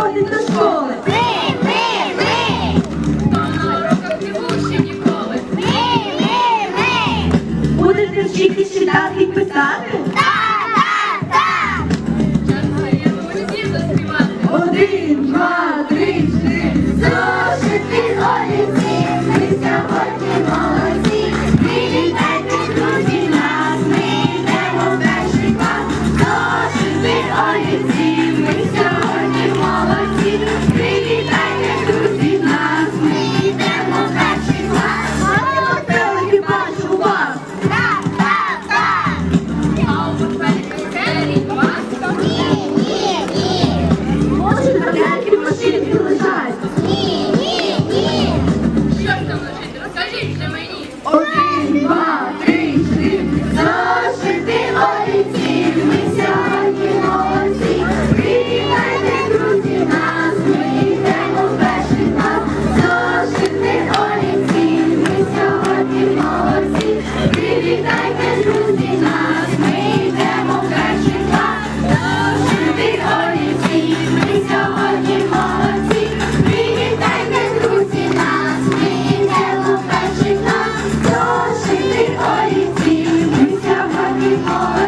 ходить до школи. Ми, ми, ми. Хто на уроках не вуші ніколи. Ми, ми, ми. Будете вчитись читати і писати. we are.